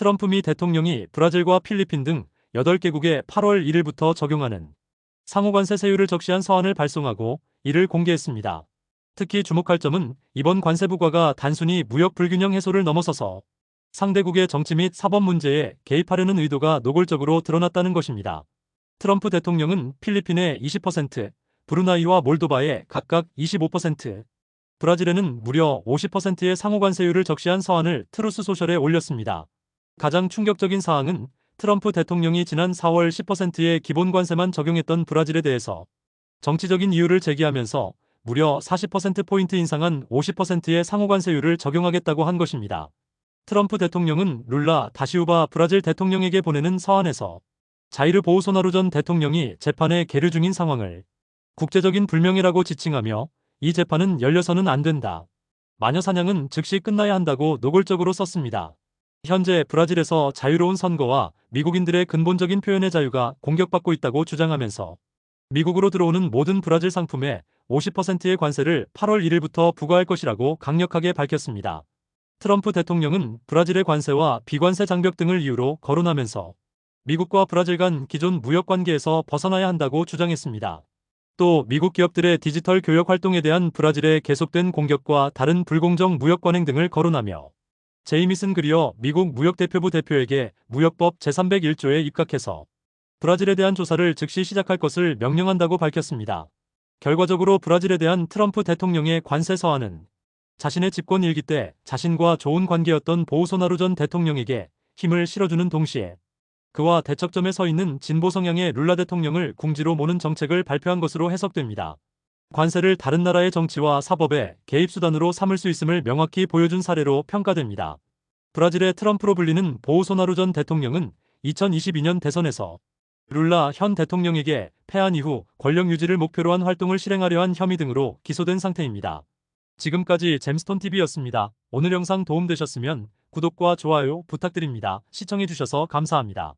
트럼프 미 대통령이 브라질과 필리핀 등 8개국에 8월 1일부터 적용하는 상호관세 세율을 적시한 서한을 발송하고 이를 공개했습니다. 특히 주목할 점은 이번 관세 부과가 단순히 무역 불균형 해소를 넘어서서 상대국의 정치 및 사법 문제에 개입하려는 의도가 노골적으로 드러났다는 것입니다. 트럼프 대통령은 필리핀에 20%, 브루나이와 몰도바에 각각 25%, 브라질에는 무려 50%의 상호관세율을 적시한 서한을 트루스 소셜에 올렸습니다. 가장 충격적인 사항은 트럼프 대통령이 지난 4월 10%의 기본 관세만 적용했던 브라질에 대해서 정치적인 이유를 제기하면서 무려 40%포인트 인상한 50%의 상호관세율을 적용하겠다고 한 것입니다. 트럼프 대통령은 룰라 다시우바 브라질 대통령에게 보내는 서한에서 자이르 보우소나루 전 대통령이 재판에 계류 중인 상황을 국제적인 불명예라고 지칭하며 이 재판은 열려서는 안 된다. 마녀 사냥은 즉시 끝나야 한다고 노골적으로 썼습니다. 현재 브라질에서 자유로운 선거와 미국인들의 근본적인 표현의 자유가 공격받고 있다고 주장하면서 미국으로 들어오는 모든 브라질 상품에 50%의 관세를 8월 1일부터 부과할 것이라고 강력하게 밝혔습니다. 트럼프 대통령은 브라질의 관세와 비관세 장벽 등을 이유로 거론하면서 미국과 브라질 간 기존 무역 관계에서 벗어나야 한다고 주장했습니다. 또 미국 기업들의 디지털 교역 활동에 대한 브라질의 계속된 공격과 다른 불공정 무역 관행 등을 거론하며 제이미슨 그리어 미국 무역대표부 대표에게 무역법 제301조에 입각해서 브라질에 대한 조사를 즉시 시작할 것을 명령한다고 밝혔습니다. 결과적으로 브라질에 대한 트럼프 대통령의 관세 서한은 자신의 집권 일기 때 자신과 좋은 관계였던 보우소나루 전 대통령에게 힘을 실어주는 동시에 그와 대척점에 서 있는 진보 성향의 룰라 대통령을 궁지로 모는 정책을 발표한 것으로 해석됩니다. 관세를 다른 나라의 정치와 사법에 개입 수단으로 삼을 수 있음을 명확히 보여준 사례로 평가됩니다. 브라질의 트럼프로 불리는 보우소나루 전 대통령은 2022년 대선에서 룰라 현 대통령에게 패한 이후 권력 유지를 목표로 한 활동을 실행하려 한 혐의 등으로 기소된 상태입니다. 지금까지 잼스톤TV였습니다. 오늘 영상 도움되셨으면 구독과 좋아요 부탁드립니다. 시청해주셔서 감사합니다.